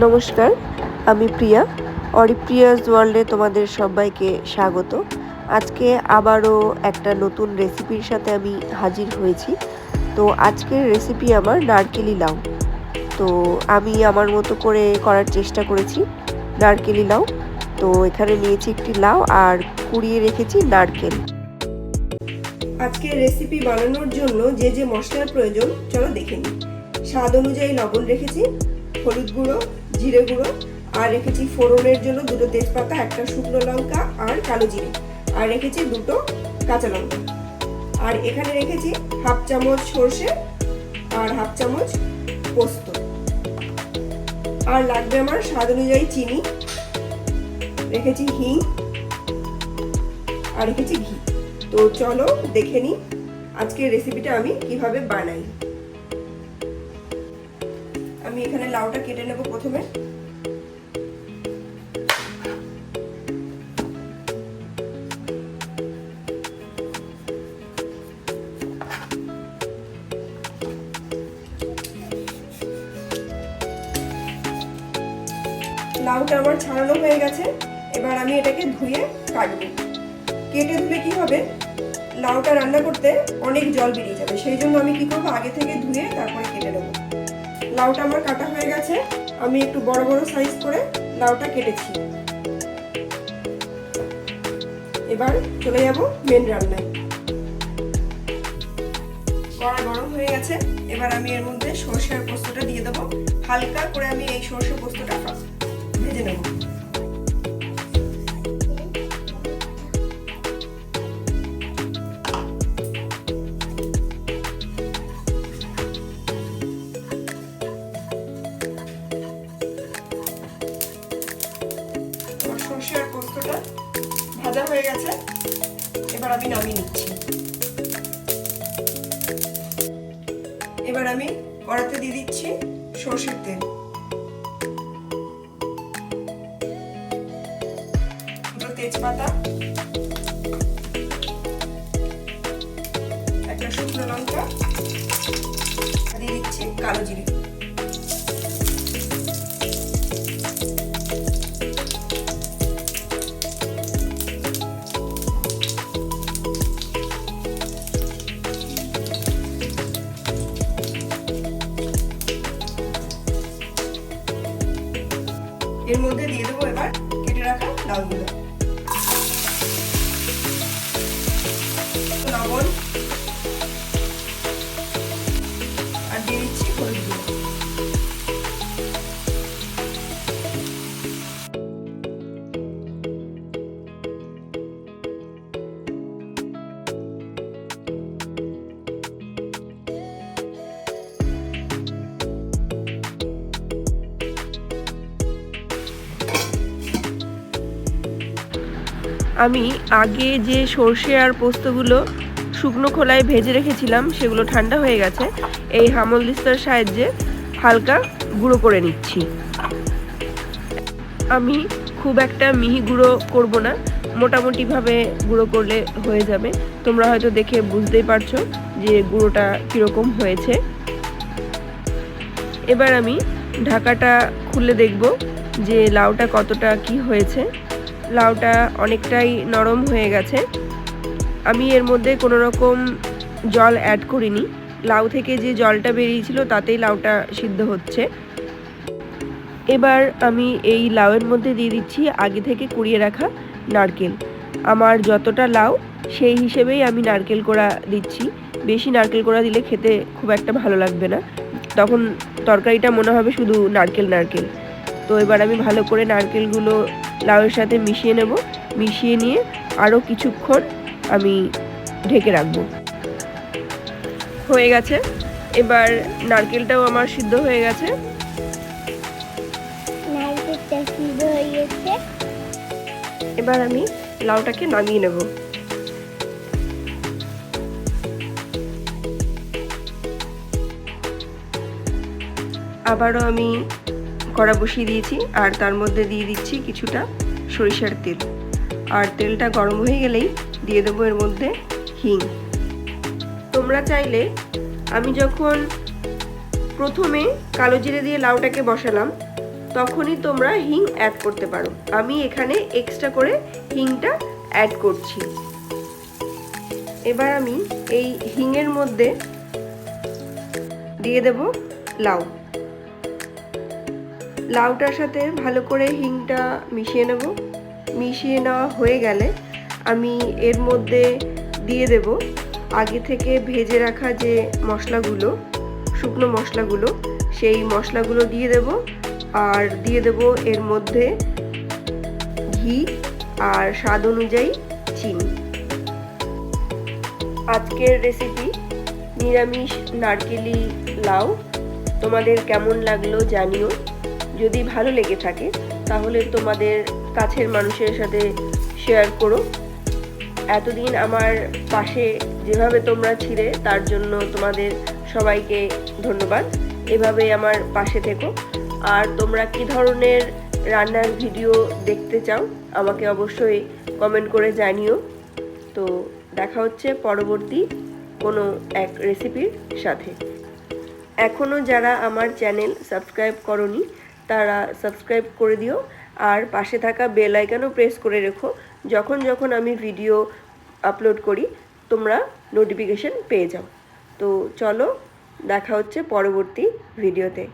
নমস্কার, আমি প্রিয়া। অরিপ্রিয়াস ওয়ার্ল্ডে তোমাদের সবাইকে স্বাগত। আজকে আবারও একটা নতুন রেসিপির সাথে আমি হাজির হয়েছি। তো আজকের রেসিপি আমার নারকেলি লাউ। তো আমি আমার মতো করে করার চেষ্টা করেছি নারকেলি লাউ। তো এখানে নিয়েছি একটি লাউ আর কুড়িয়ে রেখেছি নারকেল। আজকে রেসিপি বানানোর জন্য যে যে মশলার প্রয়োজন, চলো দেখে নিই। স্বাদ অনুযায়ী লবণ রেখেছি, হলুদ গুঁড়ো জিরে গুঁড়ো, আর রেখেছি ফোড়নের জন্য দুটো তেজপাতা, একটা শুকনো লঙ্কা আর কালো জিরে। আর রেখেছি দুটো কাঁচা লঙ্কা। আর এখানে রেখেছি হাফ চামচ সর্ষে আর হাফ চামচ পোস্ত। আর লাগবে আমার স্বাদ অনুযায়ী চিনি। রেখেছি হিং। আর রেখেছি ঘি। তো চলো দেখে নিই আজকের রেসিপিটা আমি কীভাবে বানাই। আমি এখানে লাউটা কেটে নেব প্রথমে। লাউটা আমার ছাড়ানো হয়ে গেছে। এবার আমি এটাকে ধুয়ে কাটবো। কেটে ধুলে কি হবে? লাউটা রান্না করতে অনেক জল বেরিয়ে যাবে। সেই জন্য আমি কি করব? আগে থেকে ধুয়ে তারপরে লাউটা আমার কাটা হয়ে গেছে। আমি একটু বড় বড় সাইজ করে লাউটা কেটেছি। এবার চলে যাব মেন রান্নায়। কড়া গরম হয়ে গেছে। এবার আমি এর মধ্যে সর্ষের পোস্তটা দিয়ে দেবো। হালকা করে আমি এই সর্ষে পোস্তটা ভেজে নেব। সর্ষে আর পোস্তটা ভাজা হয়ে গেছে। এবার আমি নামিয়ে নিচ্ছি। এবার আমি কড়াতে দিয়ে দিচ্ছি সর্ষের তেল। দুটো তেজপাতা। একটা শুকনো লঙ্কা। দিয়ে দিচ্ছি কালো জিরে। এর মধ্যে দিয়ে দেবো এবার কেটে রাখা লাউগুলো আমি আগে যে সর্ষে আর পোস্তগুলো শুকনো খোলায় ভেজে রেখেছিলাম, সেগুলো ঠান্ডা হয়ে গেছে। এই হামল দিস্তার সাহায্যে হালকা গুঁড়ো করে নিচ্ছি। আমি খুব একটা মিহি গুঁড়ো করব না, মোটামুটিভাবে গুঁড়ো করলে হয়ে যাবে। তোমরা হয়তো দেখে বুঝতেই পারছ যে গুঁড়োটা কীরকম হয়েছে। এবার আমি ঢাকাটা খুলে দেখব যে লাউটা কতটা কি হয়েছে। লাউটা অনেকটাই নরম হয়ে গেছে। আমি এর মধ্যে কোনো রকম জল অ্যাড করিনি। লাউ থেকে যে জলটা বেরিয়েছিল তাতেই লাউটা সিদ্ধ হচ্ছে। এবার আমি এই লাউয়ের মধ্যে দিয়ে দিচ্ছি আগে থেকে কুড়িয়ে রাখা নারকেল। আমার যতটা লাউ, সেই হিসেবেই আমি নারকেল কোড়া দিচ্ছি। বেশি নারকেল কোড়া দিলে খেতে খুব একটা ভালো লাগবে না। তখন তরকারিটা মনে হবে শুধু নারকেল নারকেল। তো এবার আমি ভালো করে নারকেলগুলো লাউয়ের সাথে মিশিয়ে নেব। মিশিয়ে নিয়ে আরও কিছুক্ষণ আমি ঢেকে রাখব। হয়ে গেছে। এবার নারকেলটাও আমার সিদ্ধ হয়ে গেছে। এবার আমি লাউটাকে নামিয়ে নেব। আবারও আমি কড়া বসিয়ে দিয়েছি আর তার মধ্যে দিয়ে দিচ্ছি কিছুটা সরিষার তেল। আর তেলটা গরম হয়ে গেলেই দিয়ে দেবো এর মধ্যে হিং। তোমরা চাইলে আমি যখন প্রথমে কালো জিরে দিয়ে লাউটাকে বসালাম, তখনই তোমরা হিং অ্যাড করতে পারো। আমি এখানে এক্সট্রা করে হিংটা অ্যাড করছি। এবার আমি এই হিংয়ের মধ্যে দিয়ে দেব লাউ। লাউটার সাথে ভালো করে হিংটা মিশিয়ে নেব। মিশিয়ে নেওয়া হয়ে গেলে আমি এর মধ্যে দিয়ে দেব আগে থেকে ভেজে রাখা যে মশলাগুলো, শুকনো মশলাগুলো, সেই মশলাগুলো দিয়ে দেব। আর দিয়ে দেব এর মধ্যে ঘি আর স্বাদ অনুযায়ী চিনি। আজকের রেসিপি নিরামিষ নারকেলি লাউ। তোমাদের কেমন লাগল জানিও। যদি ভালো লেগে থাকে, তাহলে তোমাদের কাছের মানুষের সাথে শেয়ার করো। এতদিন আমার পাশে যেভাবে তোমরা ছিলে, তার জন্য তোমাদের সবাইকে ধন্যবাদ। এভাবে আমার পাশে থেকো। আর তোমরা কি ধরনের রান্নার ভিডিও দেখতে চাও, আমাকে অবশ্যই কমেন্ট করে জানিও। তো দেখা হচ্ছে পরবর্তী কোনো এক রেসিপির সাথে। এখনও যারা আমার চ্যানেল সাবস্ক্রাইব করনি তারা সাবস্ক্রাইব করে দিও। আর পাশে থাকা বেল আইকনও প্রেস করে রেখো। যখন যখন আমি ভিডিও আপলোড করি, তোমরা নোটিফিকেশন পেয়ে যাও। তো চলো, দেখা হচ্ছে পরবর্তী ভিডিওতে